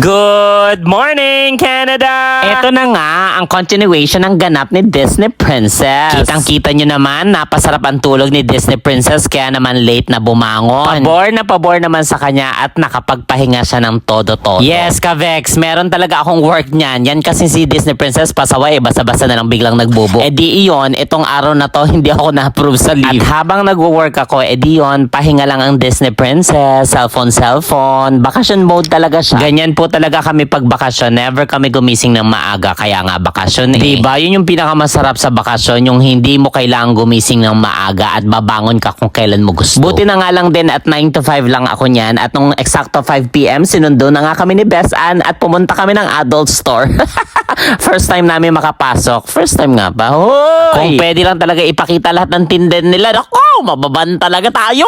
哥。Good morning, Canada! Ito na nga ang continuation ng ganap ni Disney Princess. Kitang-kita nyo naman, napasarap ang tulog ni Disney Princess kaya naman late na bumangon. Pabor na pabor naman sa kanya at nakapagpahinga siya ng todo-todo. Yes, Kavex, meron talaga akong work niyan. Yan kasi si Disney Princess pasaway, eh, basta-basta na lang biglang nagbubo. Eh di iyon, itong araw na to, hindi ako na-approve sa leave. At habang nagwo-work ako, eh di yun, pahinga lang ang Disney Princess, cellphone, cellphone, vacation mode talaga siya. Ganyan po talaga kami pag bakasyon, never kami gumising ng maaga, kaya nga bakasyon eh. Diba, yun yung pinakamasarap sa bakasyon, yung hindi mo kailangang gumising ng maaga at babangon ka kung kailan mo gusto. Buti na nga lang din at 9 to 5 lang ako niyan at nung eksakto 5pm, sinundo na nga kami ni Best Ann at pumunta kami ng adult store. First time namin makapasok. First time nga ba? Hoy! Kung pwede lang talaga ipakita lahat ng tinden nila, nako, mababan talaga tayo.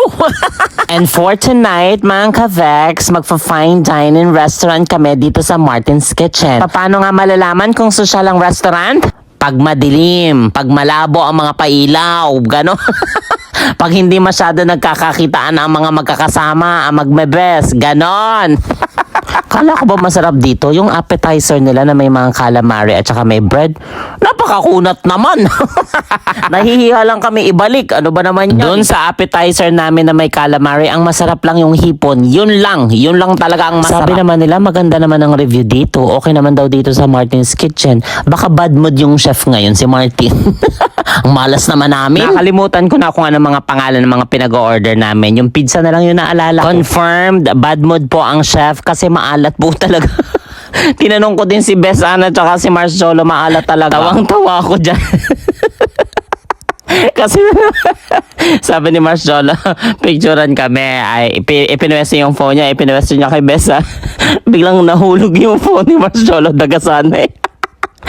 And for tonight, mga ka-Vex, magfa-fine dining restaurant kami dito sa Martin's Kitchen. Paano nga malalaman kung social ang restaurant? Pag madilim, pag malabo ang mga pailaw, gano'n. pag hindi masyado nagkakakitaan ang mga magkakasama, ang magmebes, ganon. Kala ko ba masarap dito? Yung appetizer nila na may mga calamari at saka may bread. Napakakunat naman. Nahihiya lang kami ibalik. Ano ba naman yan? Doon sa appetizer namin na may calamari, ang masarap lang yung hipon. Yun lang. Yun lang talaga ang masarap. Sabi naman nila, maganda naman ang review dito. Okay naman daw dito sa Martin's Kitchen. Baka bad mood yung chef ngayon, si Martin. ang malas naman namin. Nakalimutan ko na kung ano mga pangalan ng mga pinag-order namin. Yung pizza na lang yung naalala ko. Confirmed, bad mood po ang chef kasi maalat po talaga. Tinanong ko din si Bess Ana tsaka si Mars Jolo, maalat talaga. Tawang-tawa ako dyan. Kasi sabi ni Mars Jolo, picturean kami. Ay, ipi- ipinwesto yung phone niya, ipinwesto niya kay Bessa. Biglang nahulog yung phone ni Mars Jolo, dagasana eh.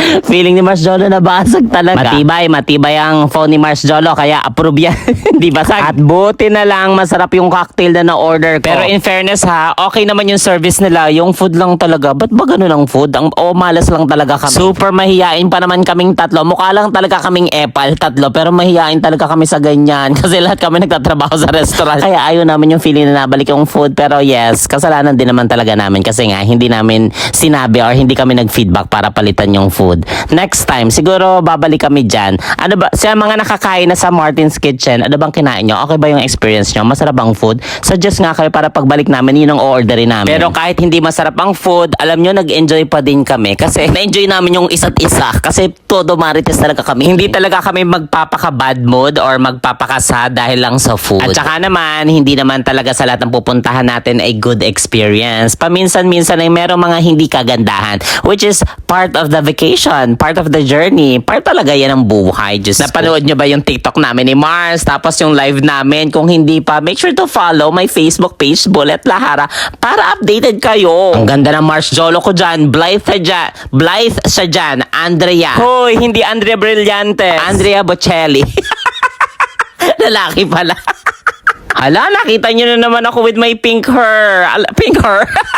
Feeling ni Mars Jolo na basag talaga. Matibay, matibay ang phone ni Mars Jolo, kaya approve yan. Di basag. At buti na lang, masarap yung cocktail na na-order ko. Pero in fairness ha, okay naman yung service nila. Yung food lang talaga. Ba't ba ganun ang food? Ang, o malas lang talaga kami. Super mahihain pa naman kaming tatlo. Mukha lang talaga kaming epal, tatlo. Pero mahihain talaga kami sa ganyan. Kasi lahat kami nagtatrabaho sa restaurant. Kaya ayaw namin yung feeling na nabalik yung food. Pero yes, kasalanan din naman talaga namin. Kasi nga, hindi namin sinabi or hindi kami nag-feedback para palitan yung food. Next time, siguro babalik kami dyan. Ano ba, sa mga nakakain na sa Martin's Kitchen, ano bang kinain nyo? Okay ba yung experience nyo? Masarap ang food? Suggest nga kayo para pagbalik namin, yun ang orderin namin. Pero kahit hindi masarap ang food, alam nyo, nag-enjoy pa din kami. Kasi na-enjoy namin yung isa't isa. Kasi todo marites talaga kami. Hindi talaga kami magpapaka-bad mood or magpapakasa dahil lang sa food. At saka naman, hindi naman talaga sa lahat ng pupuntahan natin ay good experience. Paminsan-minsan ay merong mga hindi kagandahan. Which is part of the vacation, part of the journey. Part talaga yan ng buhay. Just Napanood nyo ba yung TikTok namin ni Mars? Tapos yung live namin. Kung hindi pa, make sure to follow my Facebook page, Bullet Lahara, para updated kayo. Ang ganda ng Mars Jolo ko dyan. Blythe sa dyan. Blythe sa dyan. Andrea. Hoy, hindi Andrea Brillante. Andrea Bocelli. Lalaki pala. Hala, nakita nyo na naman ako with my pink hair. Pink hair?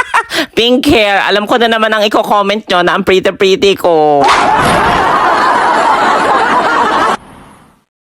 pink hair. Alam ko na naman ang i-comment nyo na ang pretty-pretty ko.